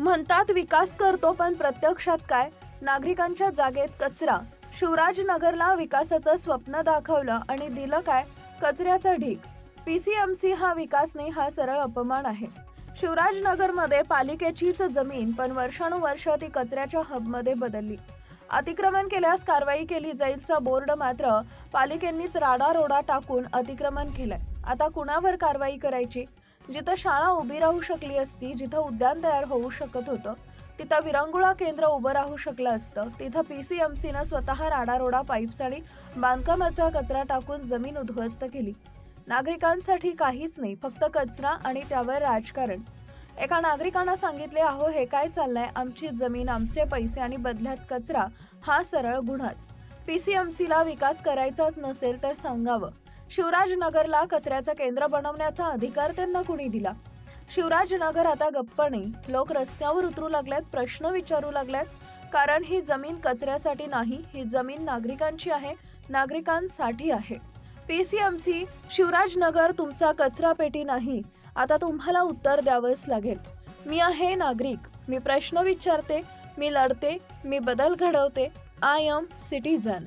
म्हणतात विकास करतो पण प्रत्यक्षात काय? नागरिकांच्या जागेत कचरा. शिवराजनगरला विकासाचं स्वप्न दाखवलं आणि दिलं काय? कचऱ्याचा ढीग. सी हा विकासने हा सरळ अपमान आहे. शिवराजनगरमध्ये पालिकेचीच जमीन पण वर्षानुवर्ष ती कचऱ्याच्या हबमध्ये बदलली. अतिक्रमण केल्यास कारवाई केली जाईलचा बोर्ड मात्र पालिकेंनीच राडारोडा टाकून अतिक्रमण केलंय. आता कुणावर कारवाई करायची? जिथं शाळा उभी राहू शकली असती जिथं उद्यान तयार होऊ शकत होतं तिथं विरंगुळा केंद्र उभं राहू शकलं असतं तिथं पीसीएमसीनं स्वतः राडारोडा पाईप्स आणि बांधकामाचा कचरा टाकून जमीन उद्ध्वस्त केली. नागरिकांसाठी काहीच नाही फक्त कचरा आणि त्यावर राजकारण. एका नागरिकांना सांगितले अहो हे काय चाललंय? आमची जमीन आमचे पैसे आणि बदल्यात कचरा हा सरळ गुन्हाच. पीसीएमसीला विकास करायचाच नसेल तर सांगावं. शिवराजनगरला कचऱ्याचं केंद्र बनवण्याचा अधिकार त्यांना कुणी दिला? शिवराजनगर आता गप्पणे लोक रस्त्यावर उतरू लागल्यात प्रश्न विचारू लागल्यात. कारण ही जमीन कचऱ्यासाठी नाही ही जमीन नागरिकांची आहे नागरिकांसाठी आहे. P C M C Shivrajnagar तुमचा कचरा पेटी नाही. आता तुम्हाला उत्तर द्यावंच लागेल. मी आहे नागरिक. मी प्रश्न विचारते मी लढते मी बदल घडवते. I am citizen